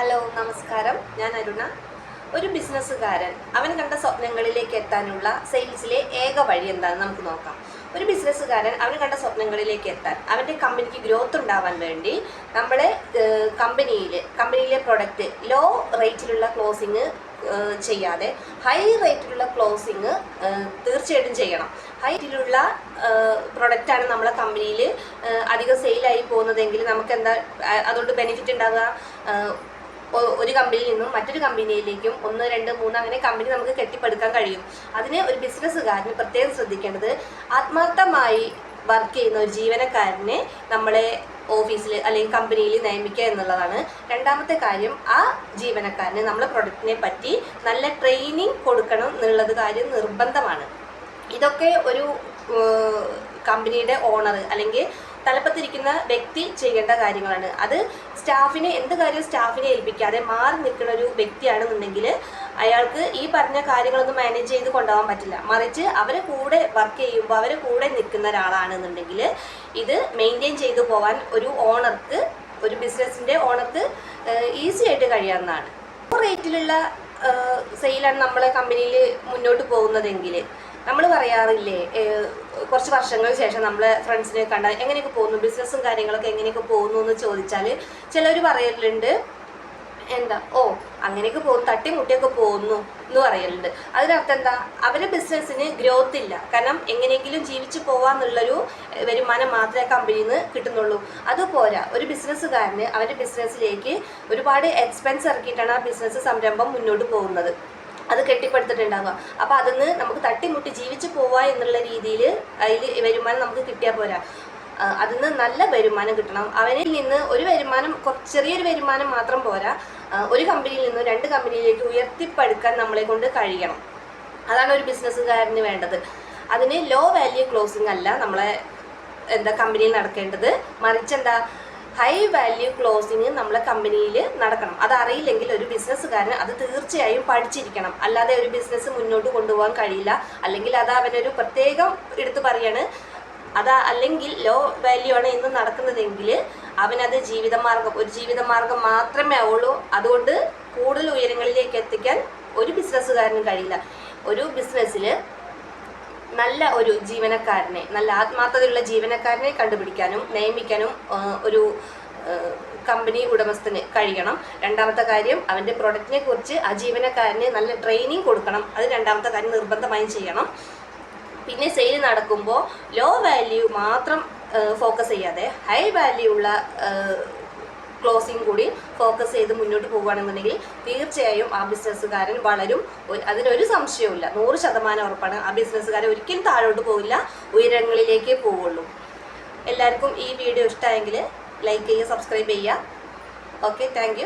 Hello നമസ്കാരം. ഞാൻ അരുണ. ഒരു ബിസിനസ്സുകാരൻ. അവൻ കണ്ട സ്വപ്നങ്ങളിലേക്ക് എത്താനുള്ള സെയിൽസിലെ ഏക വഴി എന്താണെന്ന് നമുക്ക് നോക്കാം. ഒരു ബിസിനസ്സുകാരൻ അവൻ കണ്ട സ്വപ്നങ്ങളിലേക്ക് എത്താൻ അവന്റെ കമ്പനിക്ക് ഗ്രോത്ത് ഉണ്ടാവാൻ വേണ്ടി നമ്മുടെ കമ്പനിയിൽ കമ്പനിയിലെ പ്രൊഡക്റ്റ് ലോ റേറ്റിലുള്ള ക്ലോസിങ് ചെയ്യാതെ ഹൈ റേറ്റിലുള്ള ക്ലോസിങ് തീർച്ചയായിട്ടും ചെയ്യണം. ഹൈ റേറ്റിലുള്ള പ്രൊഡക്റ്റാണ് നമ്മളെ കമ്പനിയിൽ അധികം സെയിലായി പോകുന്നതെങ്കിൽ നമുക്ക് എന്താ അതുകൊണ്ട് ബെനിഫിറ്റ് ഉണ്ടാവുക? ഒരു കമ്പനിയിൽ നിന്നും മറ്റൊരു കമ്പനിയിലേക്കും ഒന്ന് രണ്ട് മൂന്ന് അങ്ങനെ കമ്പനി നമുക്ക് കെട്ടിപ്പടുക്കാൻ കഴിയും. അതിന് ഒരു ബിസിനസ്സുകാരന് പ്രത്യേകം ശ്രദ്ധിക്കേണ്ടത് ആത്മാർത്ഥമായി വർക്ക് ചെയ്യുന്ന ഒരു ജീവനക്കാരനെ നമ്മളെ ഓഫീസിൽ അല്ലെങ്കിൽ കമ്പനിയിൽ നിയമിക്കുക എന്നുള്ളതാണ്. രണ്ടാമത്തെ കാര്യം ആ ജീവനക്കാരന് നമ്മളെ പ്രൊഡക്റ്റിനെ പറ്റി നല്ല ട്രെയിനിങ് കൊടുക്കണം എന്നുള്ളത് കാര്യം നിർബന്ധമാണ്. ഇതൊക്കെ ഒരു കമ്പനിയുടെ ഓണർ അല്ലെങ്കിൽ തലപ്പത്തിരിക്കുന്ന വ്യക്തി ചെയ്യേണ്ട കാര്യങ്ങളാണ്. അത് സ്റ്റാഫിനെ എന്ത് കാര്യം സ്റ്റാഫിനെ ഏൽപ്പിക്കാതെ മാറി നിൽക്കുന്ന ഒരു വ്യക്തിയാണെന്നുണ്ടെങ്കിൽ അയാൾക്ക് ഈ പറഞ്ഞ കാര്യങ്ങളൊന്നും മാനേജ് ചെയ്ത് കൊണ്ടുപോകാൻ പറ്റില്ല. മറിച്ച് അവരെ കൂടെ വർക്ക് ചെയ്യുമ്പോൾ അവരെ കൂടെ നിൽക്കുന്ന ഒരാളാണെന്നുണ്ടെങ്കിൽ ഇത് മെയിന്റെയിൻ ചെയ്തു പോകാൻ ഒരു ഓണർക്ക് ഒരു ബിസിനസ്സിന്റെ ഓണർക്ക് ഈസി ആയിട്ട് കഴിയാവുന്നതാണ്. റേറ്റിലുള്ള സെയിലാണ് നമ്മളെ കമ്പനിയിൽ മുന്നോട്ട് പോകുന്നതെങ്കിൽ നമ്മൾ പറയാറില്ലേ കുറച്ച് വർഷങ്ങൾക്ക് ശേഷം നമ്മളെ ഫ്രണ്ട്സിനെ കണ്ടാൽ എങ്ങനെയൊക്കെ പോകുന്നു ബിസിനസ്സും കാര്യങ്ങളൊക്കെ എങ്ങനെയൊക്കെ പോകുന്നു എന്ന് ചോദിച്ചാൽ ചിലർ പറയലുണ്ട് എന്താ ഓ അങ്ങനെയൊക്കെ പോകും തട്ടിമുട്ടിയൊക്കെ പോകുന്നു എന്ന് പറയലുണ്ട്. അതിനർത്ഥം എന്താ അവരുടെ ബിസിനസ്സിന് ഗ്രോത്ത് ഇല്ല. കാരണം എങ്ങനെയെങ്കിലും ജീവിച്ച് പോവാന്നുള്ളൊരു വരുമാനം മാത്രമേ കമ്പനിയിൽ നിന്ന് കിട്ടുന്നുള്ളൂ. അതുപോലെ ഒരു ബിസിനസ്സുകാരന് അവരുടെ ബിസിനസ്സിലേക്ക് ഒരുപാട് എക്സ്പെൻസ് ഇറക്കിയിട്ടാണ് ആ ബിസിനസ് സംരംഭം മുന്നോട്ട് പോകുന്നത്. അത് കെട്ടിപ്പടുത്തിട്ടുണ്ടാവുക. അപ്പോൾ അതിന്ന് നമുക്ക് തട്ടിമുട്ടി ജീവിച്ചു പോവുക എന്നുള്ള രീതിയിൽ അതിൽ വരുമാനം നമുക്ക് കിട്ടിയാൽ പോരാ. അതിൽ അതിന്ന് നല്ല വരുമാനം കിട്ടണം. അവരിൽ നിന്ന് ഒരു വരുമാനം കുറച്ച് ചെറിയൊരു വരുമാനം മാത്രം പോരാ. ഒരു കമ്പനിയിൽ നിന്ന് രണ്ട് കമ്പനിയിലേക്ക് ഉയർത്തിപ്പടുക്കാൻ നമ്മളെ കൊണ്ട് കഴിയണം. അതാണ് ഒരു ബിസിനസ്സുകാരന് വേണ്ടത്. അതിന് ലോ വാല്യൂ ക്ലോസിംഗ് അല്ല നമ്മളെ എന്താ കമ്പനിയിൽ നടക്കേണ്ടത്. മറിച്ച് എന്താ ഹൈ വാല്യൂ ക്ലോസിങ് നമ്മളെ കമ്പനിയിൽ നടക്കണം. അത് അറിയില്ലെങ്കിൽ ഒരു ബിസിനസ്സുകാരൻ അത് തീർച്ചയായും പഠിച്ചിരിക്കണം. അല്ലാതെ ഒരു ബിസിനസ് മുന്നോട്ട് കൊണ്ടുപോകാൻ കഴിയില്ല. അല്ലെങ്കിൽ അത് അവനൊരു പ്രത്യേകം എടുത്തു പറയാണ്. അത് അല്ലെങ്കിൽ ലോ വാല്യൂ ആണ് ഇന്ന് നടക്കുന്നതെങ്കിൽ അവനത് ജീവിതമാർഗം ഒരു ജീവിതമാർഗം മാത്രമേ ആവുള്ളൂ. അതുകൊണ്ട് കൂടുതൽ ഉയരങ്ങളിലേക്ക് എത്തിക്കാൻ ഒരു ബിസിനസ്സുകാരനും കഴിയില്ല. ഒരു ബിസിനസ്സിൽ നല്ല ഒരു ജീവനക്കാരനെ നല്ല ആത്മാർത്ഥതയുള്ള ജീവനക്കാരനെ കണ്ടുപിടിക്കാനും നിയമിക്കാനും ഒരു കമ്പനി ഉടമസ്ഥന് കഴിയണം. രണ്ടാമത്തെ കാര്യം അവന്റെ പ്രൊഡക്റ്റിനെ കുറിച്ച് ആ ജീവനക്കാരന് നല്ല ട്രെയിനിങ് കൊടുക്കണം. അത് രണ്ടാമത്തെ കാര്യം നിർബന്ധമായും ചെയ്യണം. പിന്നെ സെയിൽ നടക്കുമ്പോൾ ലോ വാല്യൂ മാത്രം ഫോക്കസ് ചെയ്യാതെ ഹൈ വാല്യൂ ഉള്ള ക്ലോസിങ് കൂടി ഫോക്കസ് ചെയ്ത് മുന്നോട്ട് പോകുകയാണെന്നുണ്ടെങ്കിൽ തീർച്ചയായും ആ ബിസിനസ്സുകാരൻ വളരും. അതിനൊരു സംശയവുമില്ല. നൂറ് ശതമാനം ഉറപ്പാണ്. ആ ബിസിനസ്സുകാരൻ ഒരിക്കലും താഴോട്ട് പോവില്ല. ഉയരങ്ങളിലേക്കേ പോവുള്ളൂ. എല്ലാവർക്കും ഈ വീഡിയോ ഇഷ്ടമായെങ്കിൽ ലൈക്ക് ചെയ്യുക സബ്സ്ക്രൈബ് ചെയ്യുക. Okay thank